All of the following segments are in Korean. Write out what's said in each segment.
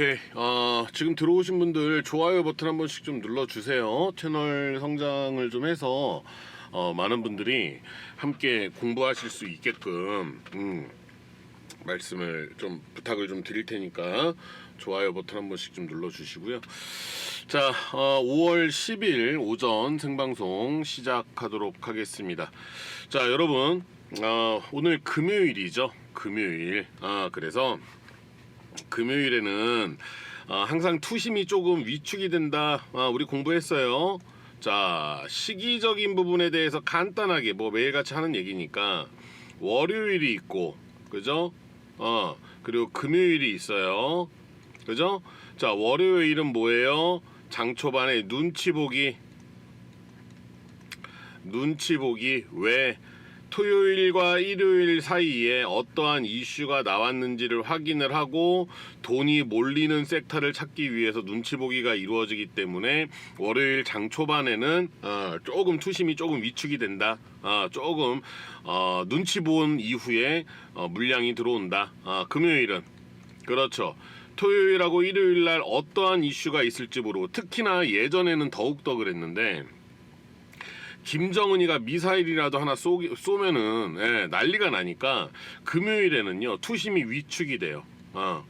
오케이. 어, 지금 들어오신 분들 좋아요 버튼 한 번씩 좀 눌러주세요. 채널 성장을 좀 해서 어, 많은 분들이 함께 공부하실 수 있게끔 음, 말씀을 좀 부탁을 좀 드릴 테니까 좋아요 버튼 한 번씩 좀 눌러주시고요. 자, 어, 5월 10일 오전 생방송 시작하도록 하겠습니다. 자, 여러분, 어, 오늘 금요일이죠. 금요일. 아, 그래서 금요일에는 어, 항상 투심이 조금 위축이 된다. 아, 우리 공부했어요. 자, 시기적인 부분에 대해서 간단하게 뭐 매일같이 하는 얘기니까 월요일이 있고, 그죠? 어, 그리고 금요일이 있어요. 그죠? 자, 월요일은 뭐예요? 장 초반에 눈치 보기. 눈치 보기 왜 토요일과 일요일 사이에 어떠한 이슈가 나왔는지를 확인을 하고 돈이 몰리는 섹터를 찾기 위해서 눈치 보기가 이루어지기 때문에 월요일 장 초반에는 어, 조금 투심이 조금 위축이 된다. 어, 조금 어, 눈치 본 이후에 어, 물량이 들어온다. 어, 금요일은 그렇죠. 토요일하고 일요일 날 어떠한 이슈가 있을지 모르고 특히나 예전에는 더욱더 그랬는데 김정은이가 미사일이라도 하나 쏘, 쏘면은 예, 난리가 나니까 금요일에는요 투심이 위축이 돼요. 어.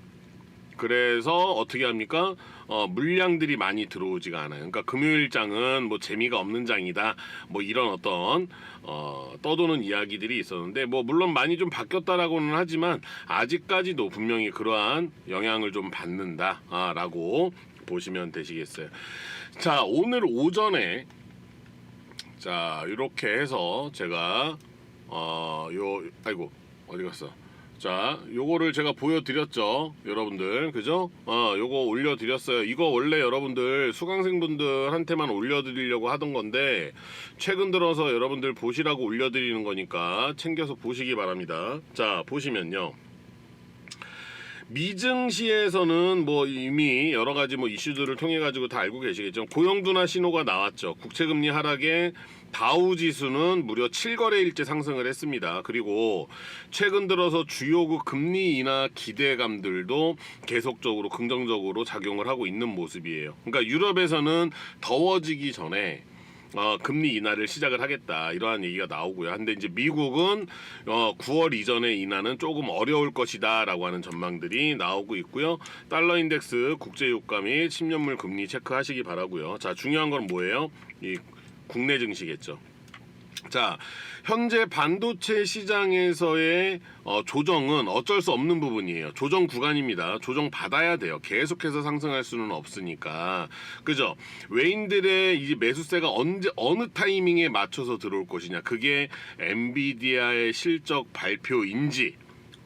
그래서 어떻게 합니까? 어, 물량들이 많이 들어오지가 않아요. 그러니까 금요일 장은 뭐 재미가 없는 장이다. 뭐 이런 어떤 어, 떠도는 이야기들이 있었는데 뭐 물론 많이 좀 바뀌었다라고는 하지만 아직까지도 분명히 그러한 영향을 좀 받는다라고 보시면 되시겠어요. 자 오늘 오전에 자 이렇게 해서 제가 어요 아이고 어디 갔어? 자, 요거를 제가 보여드렸죠, 여러분들, 그죠? 어, 요거 올려드렸어요. 이거 원래 여러분들 수강생분들한테만 올려드리려고 하던 건데 최근 들어서 여러분들 보시라고 올려드리는 거니까 챙겨서 보시기 바랍니다. 자, 보시면요. 미증시에서는 뭐 이미 여러 가지 뭐 이슈들을 통해 가지고 다 알고 계시겠죠. 고용둔화 신호가 나왔죠. 국채금리 하락에 다우 지수는 무려 7거래일째 상승을 했습니다. 그리고 최근 들어서 주요국 금리 인하 기대감들도 계속적으로 긍정적으로 작용을 하고 있는 모습이에요. 그러니까 유럽에서는 더워지기 전에 어, 금리 인하를 시작을 하겠다 이러한 얘기가 나오고요. 근데 이제 미국은 어, 9월 이전에 인하는 조금 어려울 것이다라고 하는 전망들이 나오고 있고요. 달러 인덱스 국제 유가 및 10년물 금리 체크하시기 바라고요. 자 중요한 건 뭐예요? 이 국내 증시겠죠. 자, 현재 반도체 시장에서의 어, 조정은 어쩔 수 없는 부분이에요. 조정 구간입니다. 조정 받아야 돼요. 계속해서 상승할 수는 없으니까. 그죠? 외인들의 이 매수세가 언제, 어느 타이밍에 맞춰서 들어올 것이냐. 그게 엔비디아의 실적 발표인지,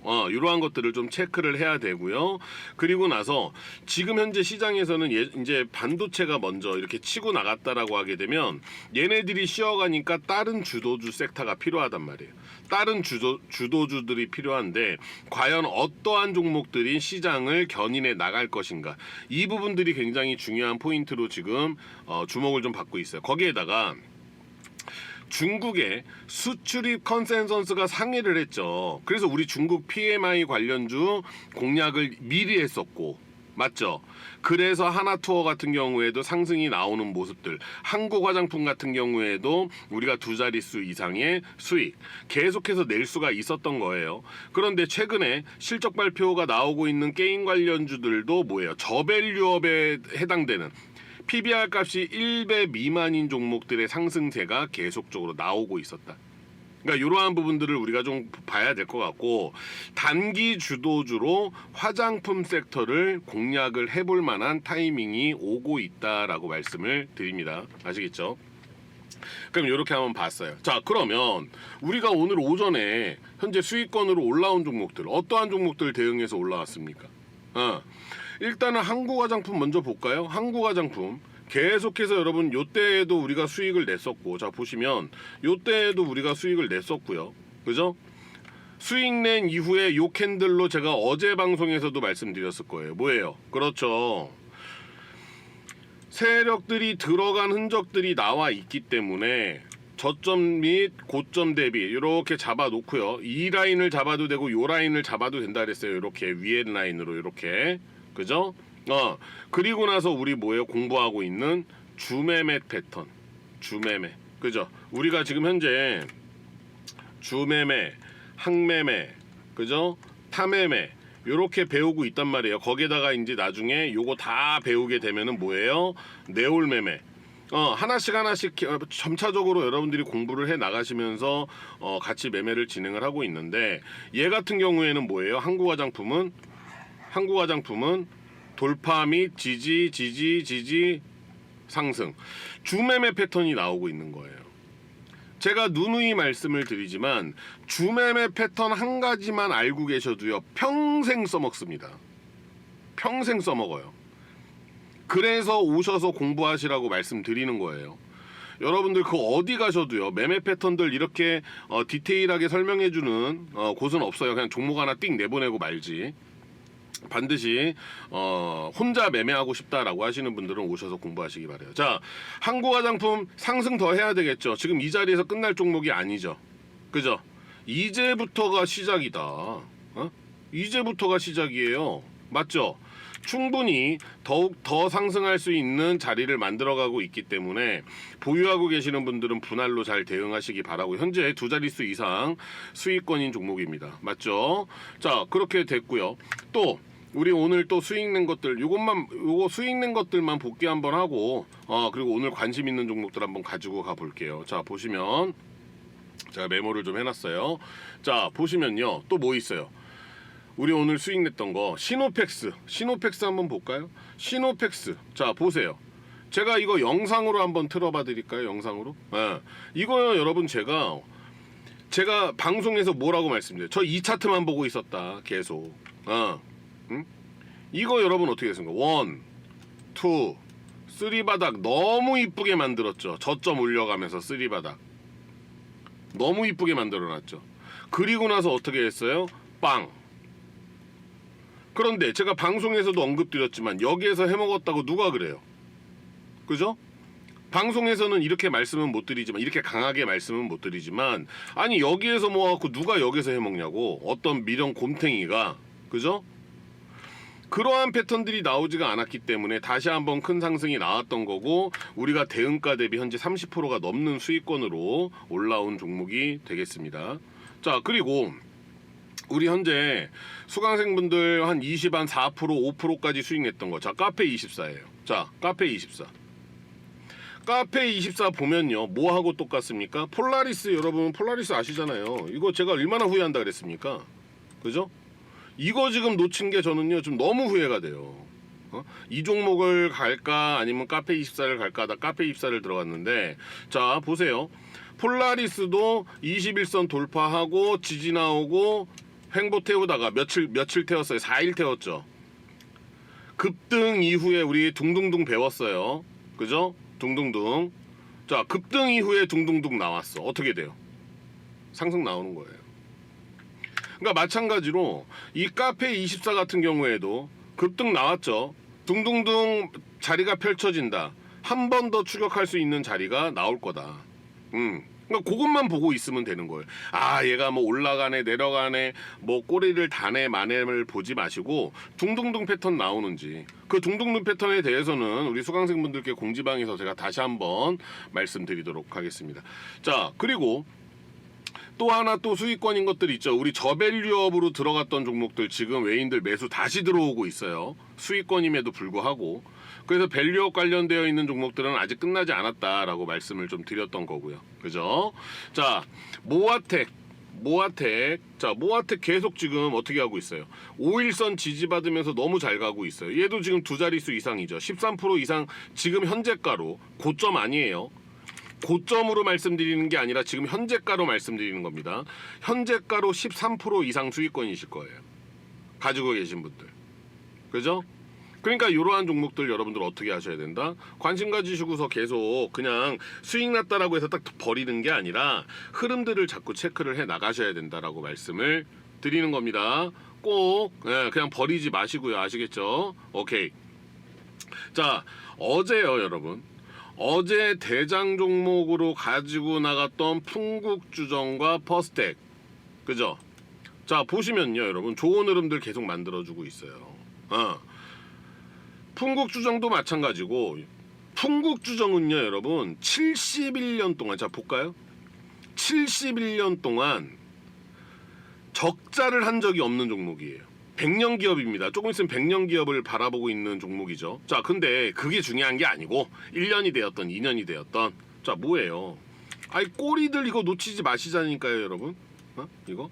어, 이러한 것들을 좀 체크를 해야 되고요. 그리고 나서 지금 현재 시장에서는 예, 이제 반도체가 먼저 이렇게 치고 나갔다라고 하게 되면 얘네들이 쉬어가니까 다른 주도주 섹터가 필요하단 말이에요. 다른 주도, 주도주들이 필요한데 과연 어떠한 종목들이 시장을 견인해 나갈 것인가 이 부분들이 굉장히 중요한 포인트로 지금 어, 주목을 좀 받고 있어요. 거기에다가 중국의 수출입 컨센서스가 상회를 했죠. 그래서 우리 중국 PMI 관련주 공략을 미리 했었고, 맞죠? 그래서 하나투어 같은 경우에도 상승이 나오는 모습들, 한국 화장품 같은 경우에도 우리가 두 자릿수 이상의 수익 계속해서 낼 수가 있었던 거예요. 그런데 최근에 실적 발표가 나오고 있는 게임 관련주들도 뭐예요? 저밸류업에 해당되는 PBR 값이 1배 미만인 종목들의 상승세가 계속적으로 나오고 있었다. 그러니까 이러한 부분들을 우리가 좀 봐야 될 것 같고 단기 주도주로 화장품 섹터를 공략을 해볼 만한 타이밍이 오고 있다라고 말씀을 드립니다. 아시겠죠? 그럼 이렇게 한번 봤어요. 자, 그러면 우리가 오늘 오전에 현재 수익권으로 올라온 종목들 어떠한 종목들 대응해서 올라왔습니까? 어. 일단은 한국 화장품 먼저 볼까요? 한국 화장품 계속해서 여러분 요때에도 우리가 수익을 냈었고 자 보시면 요때에도 우리가 수익을 냈었고요. 그죠? 수익 낸 이후에 요 캔들로 제가 어제 방송에서도 말씀드렸을 거예요. 뭐예요? 그렇죠. 세력들이 들어간 흔적들이 나와 있기 때문에 저점 및 고점 대비 이렇게 잡아 놓고요. 이 라인을 잡아도 되고 요 라인을 잡아도 된다 그랬어요. 이렇게 위에 라인으로 이렇게 그죠? 어. 그리고 나서 우리 뭐예요 공부하고 있는 주매매 패턴. 주매매. 그죠? 우리가 지금 현재 주매매 항매매 그죠? 타매매 요렇게 배우고 있단 말이에요. 거기에다가 이제 나중에 요거 다 배우게 되면은 뭐예요? 네올매매. 어 하나씩 하나씩 점차적으로 여러분들이 공부를 해 나가시면서 어 같이 매매를 진행을 하고 있는데 얘 같은 경우에는 뭐예요? 한국 화장품은 한국 화장품은 돌파 및 지지 지지 지지 상승 주매매 패턴이 나오고 있는 거예요. 제가 누누이 말씀을 드리지만 주매매 패턴 한 가지만 알고 계셔도요 평생 써먹습니다. 평생 써먹어요. 그래서 오셔서 공부하시라고 말씀드리는 거예요. 여러분들 그 어디 가셔도요 매매 패턴들 이렇게 어, 디테일하게 설명해주는 어, 곳은 없어요. 그냥 종목 하나 띵 내보내고 말지. 반드시 어, 혼자 매매하고 싶다라고 하시는 분들은 오셔서 공부하시기 바래요. 자, 한국 화장품 상승 더 해야 되겠죠. 지금 이 자리에서 끝날 종목이 아니죠. 그죠? 이제부터가 시작이다. 어? 이제부터가 시작이에요. 맞죠? 충분히 더욱 더 상승할 수 있는 자리를 만들어가고 있기 때문에 보유하고 계시는 분들은 분할로 잘 대응하시기 바라고 현재 두 자릿수 이상 수익권인 종목입니다. 맞죠? 자 그렇게 됐고요. 또 우리 오늘 또 수익 낸 것들 요것만 요거 수익 낸 것들만 복귀 한번 하고 어 그리고 오늘 관심 있는 종목들 한번 가지고 가 볼게요. 자 보시면 제가 메모를 좀 해놨어요. 자 보시면요 또 뭐 있어요? 우리 오늘 수익 냈던 거 시노펙스 시노펙스 한번 볼까요? 시노펙스 자 보세요. 제가 이거 영상으로 한번 틀어봐 드릴까요? 영상으로? 예. 이거요 여러분 제가 제가 방송에서 뭐라고 말씀드려요? 저 이 차트만 보고 있었다 계속. 어. 응? 이거 여러분 어떻게 됐습니까? 원, 투, 쓰리 바닥 너무 이쁘게 만들었죠. 저점 올려가면서 쓰리 바닥 너무 이쁘게 만들어놨죠. 그리고 나서 어떻게 했어요? 빵. 그런데 제가 방송에서도 언급드렸지만 여기에서 해먹었다고 누가 그래요? 그죠? 방송에서는 이렇게 말씀은 못 드리지만 이렇게 강하게 말씀은 못 드리지만 아니 여기에서 모아갖고 누가 여기서 해먹냐고 어떤 미령 곰탱이가 그죠? 그러한 패턴들이 나오지가 않았기 때문에 다시 한번 큰 상승이 나왔던 거고 우리가 대응가 대비 현재 30%가 넘는 수익권으로 올라온 종목이 되겠습니다. 자 그리고 우리 현재 수강생분들 한 20, 한 4%, 5%까지 수익 냈던 거. 자, 카페 24예요. 자, 카페 24. 카페 24 보면요. 뭐 하고 똑같습니까? 폴라리스 여러분 폴라리스 아시잖아요. 이거 제가 얼마나 후회한다 그랬습니까? 그죠? 이거 지금 놓친 게 저는요 좀 너무 후회가 돼요. 어? 이 종목을 갈까 아니면 카페 24를 갈까 나 카페 24를 들어갔는데 자 보세요. 폴라리스도 21선 돌파하고 지지 나오고 횡보 태우다가 며칠 며칠 태웠어요. 4일 태웠죠. 급등 이후에 우리 둥둥둥 배웠어요. 그죠? 둥둥둥. 자, 급등 이후에 둥둥둥 나왔어. 어떻게 돼요? 상승 나오는 거예요. 그러니까 마찬가지로 이 카페 24 같은 경우에도 급등 나왔죠. 둥둥둥 자리가 펼쳐진다. 한 번 더 추격할 수 있는 자리가 나올 거다. 음. 그러니까 그것만 보고 있으면 되는 거예요. 아, 얘가 뭐 올라가네, 내려가네, 뭐 꼬리를 다네, 마네를 보지 마시고 둥둥둥 패턴 나오는지 그 둥둥둥 패턴에 대해서는 우리 수강생분들께 공지방에서 제가 다시 한번 말씀드리도록 하겠습니다. 자, 그리고 또 하나 또 수익권인 것들 있죠. 우리 저밸류업으로 들어갔던 종목들 지금 외인들 매수 다시 들어오고 있어요. 수익권임에도 불구하고. 그래서 밸류업 관련되어 있는 종목들은 아직 끝나지 않았다라고 말씀을 좀 드렸던 거고요. 그죠? 자, 모아텍. 모아텍. 자, 모아텍 계속 지금 어떻게 하고 있어요? 5일선 지지받으면서 너무 잘 가고 있어요. 얘도 지금 두 자릿수 이상이죠. 13% 이상 지금 현재가로 고점 아니에요. 고점으로 말씀드리는 게 아니라 지금 현재가로 말씀드리는 겁니다. 현재가로 13% 이상 수익권이실 거예요. 가지고 계신 분들. 그죠? 그러니까 이러한 종목들 여러분들 어떻게 하셔야 된다? 관심 가지시고서 계속 그냥 수익 났다라고 해서 딱 버리는 게 아니라 흐름들을 자꾸 체크를 해 나가셔야 된다라고 말씀을 드리는 겁니다. 꼭 예, 그냥 버리지 마시고요. 아시겠죠? 오케이. 자, 어제요, 여러분. 어제 대장 종목으로 가지고 나갔던 풍국주정과 퍼스텍 그죠? 자 보시면요 여러분 좋은 흐름들 계속 만들어주고 있어요 어. 풍국주정도 마찬가지고 풍국주정은요 여러분 71년 동안 자 볼까요? 71년 동안 적자를 한 적이 없는 종목이에요. 100년 기업입니다. 조금 있으면 100년 기업을 바라보고 있는 종목이죠. 자, 근데 그게 중요한 게 아니고 1년이 되었던 2년이 되었던 자, 뭐예요? 아이 꼬리들 이거 놓치지 마시자니까요, 여러분. 어? 이거?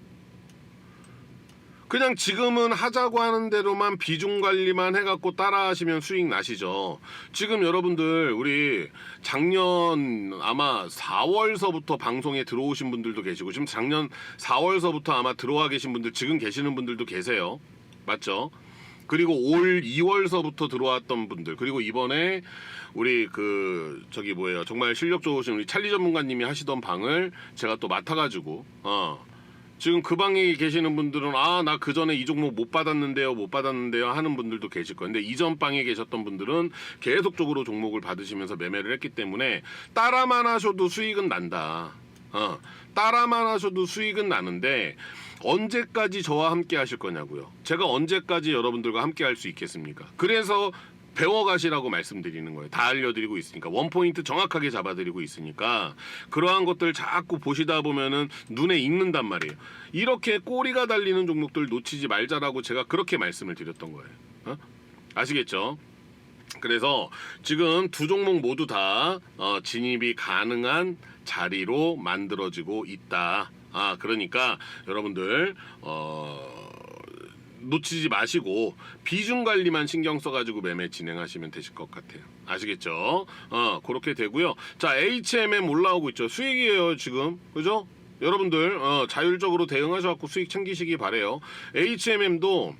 그냥 지금은 하자고 하는 대로만 비중 관리만 해갖고 따라하시면 수익 나시죠. 지금 여러분들 우리 작년 아마 4월서부터 방송에 들어오신 분들도 계시고 지금 작년 4월서부터 아마 들어와 계신 분들 지금 계시는 분들도 계세요. 맞죠? 그리고 올 2월서부터 들어왔던 분들 그리고 이번에 우리 그 저기 뭐예요 정말 실력 좋으신 우리 찰리 전문가님이 하시던 방을 제가 또 맡아가지고 어 지금 그 방에 계시는 분들은 아 나 그 전에 이 종목 못 받았는데요 못 받았는데요 하는 분들도 계실 근데 이전 방에 계셨던 분들은 계속적으로 종목을 받으시면서 매매를 했기 때문에 따라만 하셔도 수익은 난다. 어 따라만 하셔도 수익은 나는데 언제까지 저와 함께 하실 거냐고요. 제가 언제까지 여러분들과 함께 할 수 있겠습니까? 그래서 배워가시라고 말씀드리는 거예요. 다 알려드리고 있으니까 원포인트 정확하게 잡아드리고 있으니까 그러한 것들 자꾸 보시다 보면은 눈에 익는단 말이에요. 이렇게 꼬리가 달리는 종목들 놓치지 말자라고 제가 그렇게 말씀을 드렸던 거예요. 어? 아시겠죠? 그래서 지금 두 종목 모두 다 어, 진입이 가능한 자리로 만들어지고 있다. 아 그러니까 여러분들 어. 놓치지 마시고 비중 관리만 신경 써가지고 매매 진행하시면 되실 것 같아요. 아시겠죠? 어 그렇게 되고요. 자 HMM 올라오고 있죠. 수익이에요 지금 그죠? 여러분들 어, 자율적으로 대응하셔갖고 수익 챙기시기 바래요. HMM도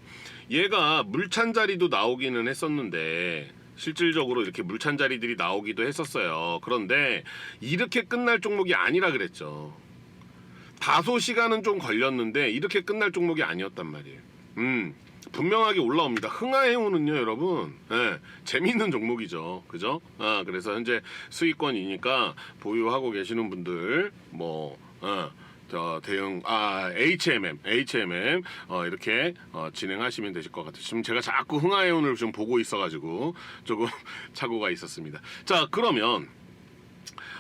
얘가 물찬 자리도 나오기는 했었는데 실질적으로 이렇게 물찬 자리들이 나오기도 했었어요. 그런데 이렇게 끝날 종목이 아니라 그랬죠. 다소 시간은 좀 걸렸는데 이렇게 끝날 종목이 아니었단 말이에요. 음, 분명하게 올라옵니다. 흥하해오는요, 여러분. 예, 재미있는 종목이죠. 그죠? 아, 그래서 현재 수익권이니까 보유하고 계시는 분들, 뭐, 어, 저 대응 아 HMM HMM 어, 이렇게 어, 진행하시면 되실 것 같아요. 지금 제가 자꾸 흥하해온을 좀 보고 있어가지고 조금 착오가 있었습니다. 자 그러면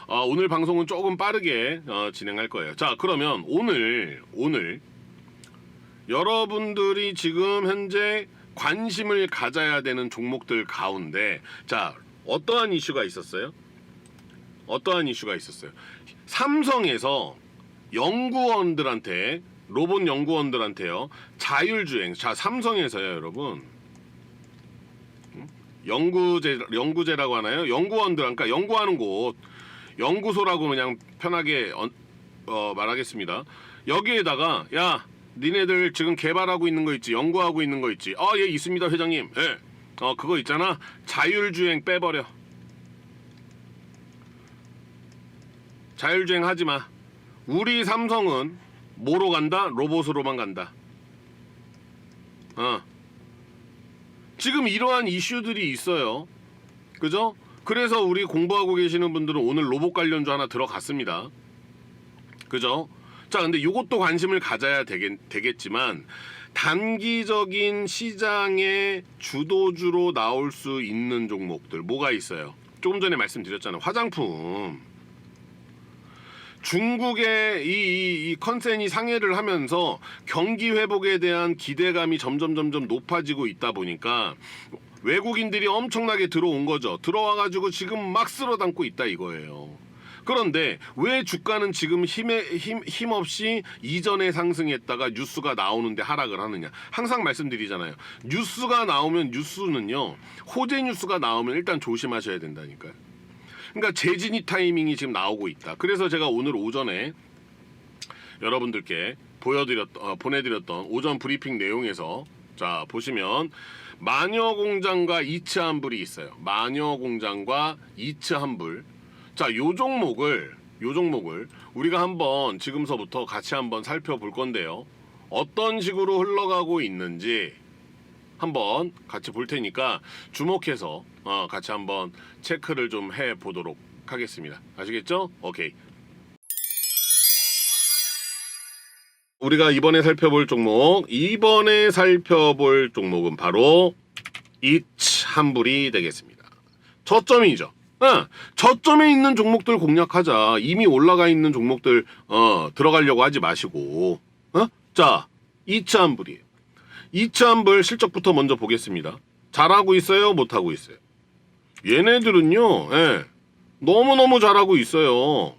어, 오늘 방송은 조금 빠르게 어, 진행할 거예요. 자 그러면 오늘 오늘 여러분들이 지금 현재 관심을 가져야 되는 종목들 가운데 자 어떠한 이슈가 있었어요? 어떠한 이슈가 있었어요? 삼성에서 연구원들한테 로봇 연구원들한테요 자율주행 자 삼성에서요 여러분 음? 연구제 연구제라고 하나요? 연구원들 그러니까 연구하는 곳 연구소라고 그냥 편하게 어, 어, 말하겠습니다. 여기에다가 야 니네들 지금 개발하고 있는 거 있지? 연구하고 있는 거 있지? 아 예 있습니다 회장님. 예. 어 그거 있잖아. 자율주행 빼버려. 자율주행 하지 마. 우리 삼성은 뭐로 간다? 로봇으로만 간다. 어. 지금 이러한 이슈들이 있어요. 그죠? 그래서 우리 공부하고 계시는 분들은 오늘 로봇 관련주 하나 들어갔습니다. 그죠 자, 근데 이것도 관심을 가져야 되겠, 되겠지만 단기적인 시장의 주도주로 나올 수 있는 종목들 뭐가 있어요? 조금 전에 말씀드렸잖아요. 화장품. 중국의 이, 이, 이 컨센이 상해를 하면서 경기 회복에 대한 기대감이 점점 점점 높아지고 있다 보니까 외국인들이 엄청나게 들어온 거죠. 들어와 가지고 지금 막 쓸어 담고 있다 이거예요. 그런데 왜 주가는 지금 힘에 힘, 힘 없이 이전에 상승했다가 뉴스가 나오는데 하락을 하느냐? 항상 말씀드리잖아요. 뉴스가 나오면 뉴스는요. 호재 뉴스가 나오면 일단 조심하셔야 된다니까요. 그러니까 재진입 타이밍이 지금 나오고 있다. 그래서 제가 오늘 오전에 여러분들께 보여드렸 어, 보내드렸던 오전 브리핑 내용에서 자 보시면 마녀 공장과 이츠 한불이 있어요. 마녀 공장과 이츠 한불. 자, 요 종목을 요 종목을 우리가 한번 지금서부터 같이 한번 살펴볼 건데요. 어떤 식으로 흘러가고 있는지 한번 같이 볼 테니까 주목해서 어, 같이 한번 체크를 좀 해 보도록 하겠습니다. 아시겠죠? 오케이. 우리가 이번에 살펴볼 종목, 이번에 살펴볼 종목은 바로 이츠 환불이 되겠습니다. 저점이죠. 어, 저점에 있는 종목들 공략하자. 이미 올라가 있는 종목들 어, 들어가려고 하지 마시고. 어? 자, 2차 환불이에요. 2차 환불 실적부터 먼저 보겠습니다. 잘하고 있어요? 못하고 있어요? 얘네들은요. 예. 너무너무 잘하고 있어요.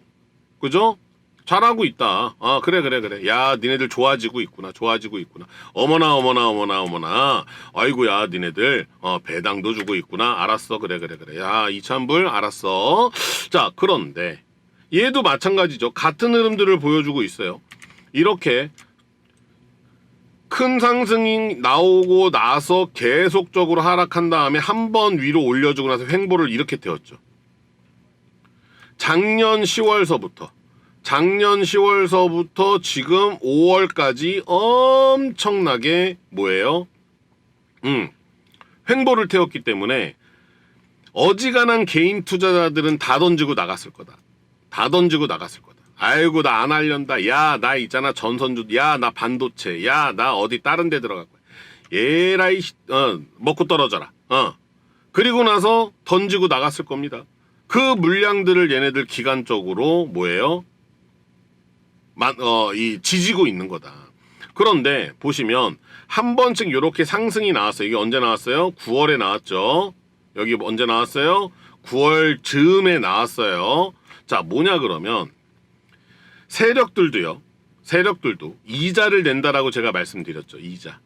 그죠? 잘하고 있다. 아, 그래, 그래, 그래. 야, 니네들 좋아지고 있구나. 좋아지고 있구나. 어머나, 어머나, 어머나, 어머나. 아이고야, 니네들, 어, 배당도 주고 있구나. 알았어. 그래, 그래, 그래. 야, 이찬불, 알았어. 자, 그런데, 얘도 마찬가지죠. 같은 흐름들을 보여주고 있어요. 이렇게, 큰 상승이 나오고 나서 계속적으로 하락한 다음에 한 번 위로 올려주고 나서 횡보를 이렇게 태웠죠. 작년 10월서부터 작년 10월서부터 지금 5월까지 엄청나게 뭐예요? 음, 횡보를 태웠기 때문에 어지간한 개인 투자자들은 다 던지고 나갔을 거다. 다 던지고 나갔을 거다. 아이고 나 안 하련다. 야 나 있잖아 전선주. 야 나 반도체. 야 나 어디 다른 데 들어갈 거야. 예라이 씨, 어, 먹고 떨어져라. 어. 그리고 나서 던지고 나갔을 겁니다. 그 물량들을 얘네들 기간적으로 뭐예요? 만, 어, 이 지지고 있는 거다. 그런데 보시면 한 번씩 이렇게 상승이 나왔어요. 이게 언제 나왔어요? 9월에 나왔죠. 여기 언제 나왔어요? 9월 즈음에 나왔어요. 자, 뭐냐 그러면 세력들도요. 세력들도 이자를 낸다라고 제가 말씀드렸죠. 이자.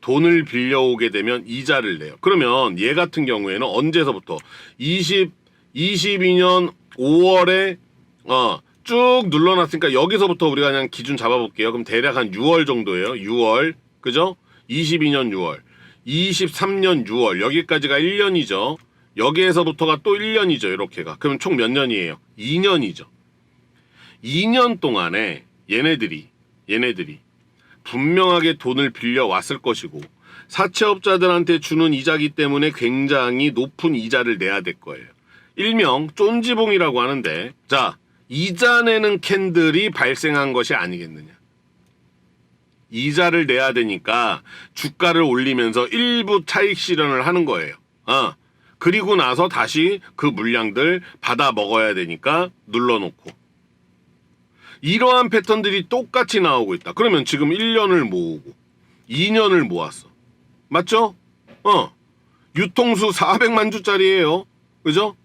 돈을 빌려오게 되면 이자를 내요. 그러면 얘 같은 경우에는 언제서부터 20 22년 5월에 어, 쭉 눌러놨으니까 여기서부터 우리가 그냥 기준 잡아볼게요. 그럼 대략 한 6월 정도예요. 6월 그죠? 22년 6월, 23년 6월 여기까지가 1년이죠. 여기에서부터가 또 1년이죠. 이렇게가. 그럼 총 몇 년이에요? 2년이죠. 2년 동안에 얘네들이 얘네들이 분명하게 돈을 빌려 왔을 것이고 사채업자들한테 주는 이자기 때문에 굉장히 높은 이자를 내야 될 거예요. 일명 쫀지봉이라고 하는데 자 이자 내는 캔들이 발생한 것이 아니겠느냐. 이자를 내야 되니까 주가를 올리면서 일부 차익 실현을 하는 거예요. 어. 그리고 나서 다시 그 물량들 받아 먹어야 되니까 눌러놓고. 이러한 패턴들이 똑같이 나오고 있다. 그러면 지금 1년을 모으고 2년을 모았어. 맞죠? 어. 유통수 400만 주짜리예요. 그죠?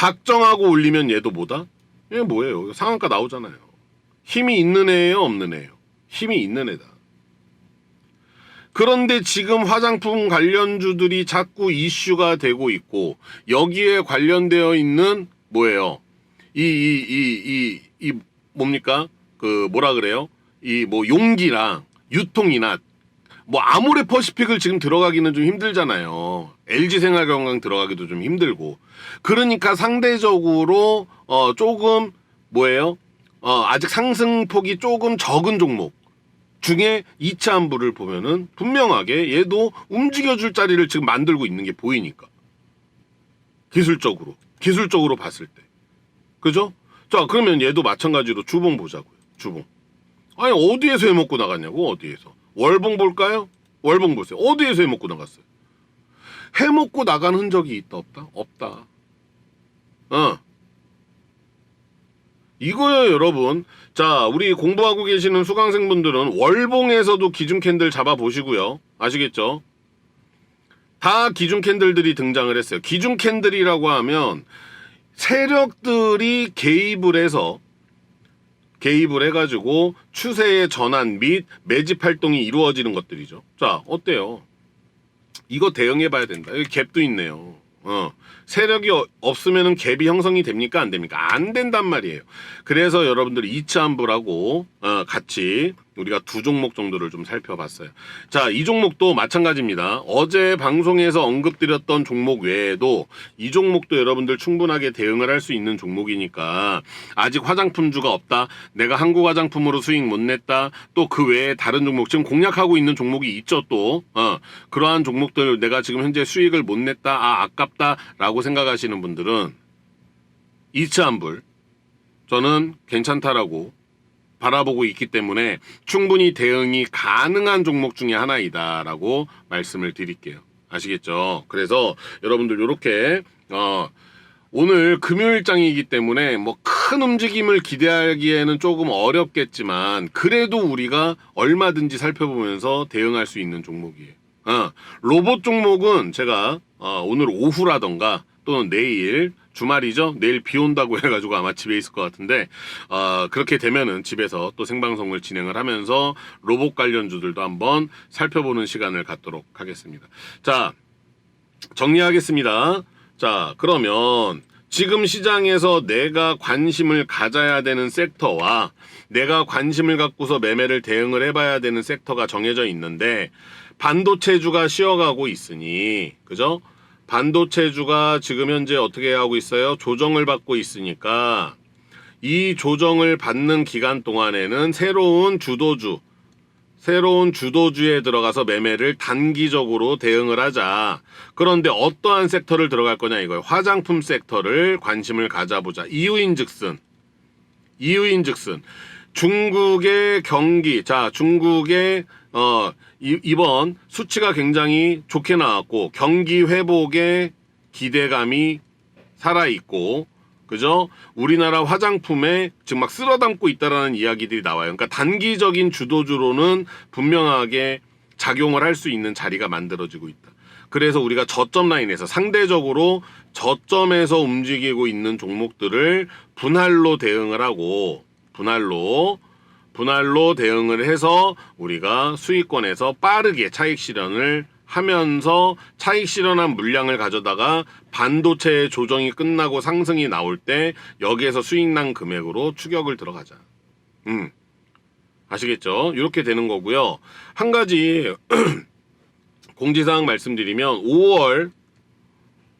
작정하고 올리면 얘도 뭐다? 얘 뭐예요? 상한가 나오잖아요. 힘이 있는 애예요, 없는 애예요? 힘이 있는 애다. 그런데 지금 화장품 관련주들이 자꾸 이슈가 되고 있고 여기에 관련되어 있는 뭐예요? 이 이 이 이 이 뭡니까? 그 뭐라 그래요? 이 뭐 용기랑 유통이나 뭐 아모레 퍼시픽을 지금 들어가기는 좀 힘들잖아요. LG 생활건강 들어가기도 좀 힘들고. 그러니까 상대적으로 어 조금 뭐예요? 어 아직 상승폭이 조금 적은 종목 중에 2차 안부를 보면은 분명하게 얘도 움직여줄 자리를 지금 만들고 있는 게 보이니까. 기술적으로. 기술적으로 봤을 때. 그죠? 자, 그러면 얘도 마찬가지로 주봉 보자고요. 주봉. 아니, 어디에서 해먹고 나갔냐고, 어디에서. 월봉 볼까요? 월봉 보세요. 어디에서 해먹고 나갔어요? 해먹고 나간 흔적이 있다, 없다? 없다. 어. 이거요, 여러분. 자, 우리 공부하고 계시는 수강생분들은 월봉에서도 기준 캔들 잡아 보시고요. 아시겠죠? 다 기준 캔들들이 등장을 했어요. 기준 캔들이라고 하면 세력들이 개입을 해서 개입을 해가지고 추세의 전환 및 매집 활동이 이루어지는 것들이죠. 자, 어때요? 이거 대응해봐야 된다. 여기 갭도 있네요. 어. 세력이 어- 없으면은 갭이 형성이 됩니까? 안 됩니까? 안 된단 말이에요. 그래서 여러분들이 2차 안부라고 어, 같이 우리가 두 종목 정도를 좀 살펴봤어요. 자, 이 종목도 마찬가지입니다. 어제 방송에서 언급드렸던 종목 외에도 이 종목도 여러분들 충분하게 대응을 할 수 있는 종목이니까 아직 화장품주가 없다. 내가 한국 화장품으로 수익 못 냈다. 또 그 외에 다른 종목 지금 공략하고 있는 종목이 있죠. 또 어, 그러한 종목들 내가 지금 현재 수익을 못 냈다. 아 아깝다라고 생각하시는 분들은 2차 안불 저는 괜찮다라고 바라보고 있기 때문에 충분히 대응이 가능한 종목 중에 하나이다라고 말씀을 드릴게요. 아시겠죠? 그래서 여러분들 이렇게 어 오늘 금요일장이기 때문에 뭐 큰 움직임을 기대하기에는 조금 어렵겠지만 그래도 우리가 얼마든지 살펴보면서 대응할 수 있는 종목이에요. 어, 로봇 종목은 제가 어, 오늘 오후라던가 또는 내일 주말이죠. 내일 비 온다고 해가지고 아마 집에 있을 것 같은데 어, 그렇게 되면은 집에서 또 생방송을 진행을 하면서 로봇 관련주들도 한번 살펴보는 시간을 갖도록 하겠습니다. 자 정리하겠습니다. 자 그러면 지금 시장에서 내가 관심을 가져야 되는 섹터와 내가 관심을 갖고서 매매를 대응을 해봐야 되는 섹터가 정해져 있는데 반도체주가 쉬어가고 있으니 그죠? 반도체주가 지금 현재 어떻게 하고 있어요? 조정을 받고 있으니까 이 조정을 받는 기간 동안에는 새로운 주도주 새로운 주도주에 들어가서 매매를 단기적으로 대응을 하자. 그런데 어떠한 섹터를 들어갈 거냐 이거예요. 화장품 섹터를 관심을 가져보자. 이유인즉슨 이유인즉슨 중국의 경기 자 중국의 어 이, 이번 수치가 굉장히 좋게 나왔고 경기 회복에 기대감이 살아 있고 그죠? 우리나라 화장품에 지금 막 쓸어 담고 있다라는 이야기들이 나와요. 그러니까 단기적인 주도주로는 분명하게 작용을 할 수 있는 자리가 만들어지고 있다. 그래서 우리가 저점 라인에서 상대적으로 저점에서 움직이고 있는 종목들을 분할로 대응을 하고 분할로 분할로 대응을 해서 우리가 수익권에서 빠르게 차익 실현을 하면서 차익 실현한 물량을 가져다가 반도체의 조정이 끝나고 상승이 나올 때 여기에서 수익 난 금액으로 추격을 들어가자. 음. 아시겠죠? 이렇게 되는 거고요. 한 가지 공지사항 말씀드리면 5월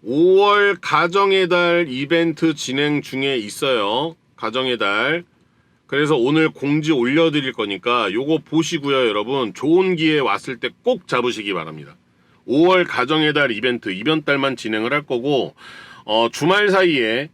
5월 가정의 달 이벤트 진행 중에 있어요. 가정의 달. 그래서 오늘 공지 올려드릴 거니까 요거 보시고요, 여러분. 좋은 기회 왔을 때 꼭 잡으시기 바랍니다. 5월 가정의 달 이벤트 이번 달만 진행을 할 거고 어, 주말 사이에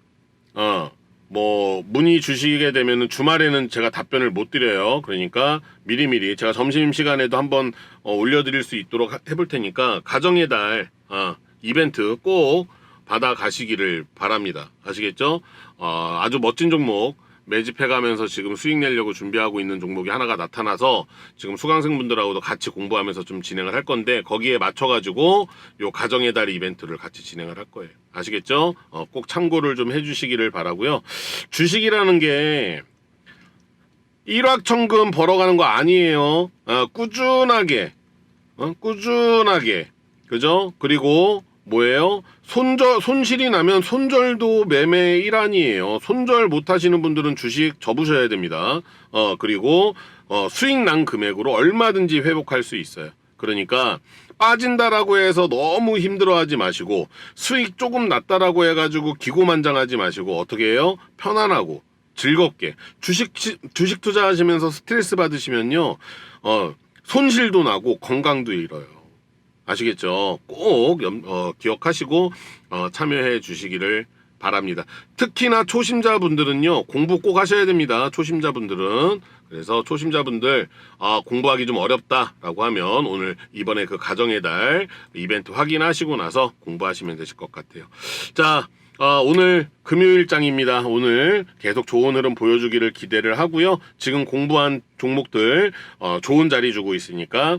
어, 뭐 문의 주시게 되면은 주말에는 제가 답변을 못 드려요. 그러니까 미리미리 제가 점심 시간에도 한번 어, 올려드릴 수 있도록 하- 해볼 테니까 가정의 달 어, 이벤트 꼭 받아 가시기를 바랍니다. 아시겠죠? 어, 아주 멋진 종목 매집해가면서 지금 수익 내려고 준비하고 있는 종목이 하나가 나타나서 지금 수강생분들하고도 같이 공부하면서 좀 진행을 할 건데 거기에 맞춰가지고 요 가정의 달 이벤트를 같이 진행을 할 거예요. 아시겠죠? 어, 꼭 참고를 좀 해주시기를 바라고요. 주식이라는 게 일확천금 벌어가는 거 아니에요. 어, 꾸준하게, 어, 꾸준하게, 그죠? 그리고 뭐예요? 손절 손실이 나면 손절도 매매 일환이에요. 손절 못 하시는 분들은 주식 접으셔야 됩니다. 어 그리고 어, 수익 난 금액으로 얼마든지 회복할 수 있어요. 그러니까 빠진다라고 해서 너무 힘들어하지 마시고 수익 조금 났다라고 해가지고 기고만장하지 마시고 어떻게 해요? 편안하고 즐겁게 주식 주식 투자하시면서 스트레스 받으시면요 어 손실도 나고 건강도 잃어요. 아시겠죠? 꼭 염- 어, 기억하시고 어, 참여해 주시기를 바랍니다. 특히나 초심자분들은요 공부 꼭 하셔야 됩니다. 초심자분들은 그래서 초심자분들 아, 공부하기 좀 어렵다라고 하면 오늘 이번에 그 가정의 달 이벤트 확인하시고 나서 공부하시면 되실 것 같아요. 자. 어, 오늘 금요일장입니다. 오늘 계속 좋은 흐름 보여주기를 기대를 하고요. 지금 공부한 종목들 어, 좋은 자리 주고 있으니까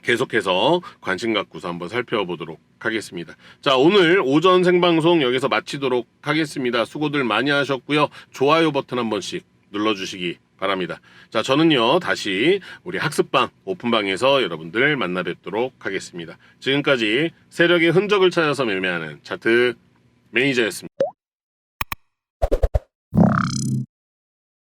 계속해서 관심 갖고서 한번 살펴보도록 하겠습니다. 자, 오늘 오전 생방송 여기서 마치도록 하겠습니다. 수고들 많이 하셨고요. 좋아요 버튼 한 번씩 눌러주시기 바랍니다. 자, 저는요, 다시 우리 학습방 오픈방에서 여러분들 만나 뵙도록 하겠습니다. 지금까지 세력의 흔적을 찾아서 매매하는 차트 매니저였습니다.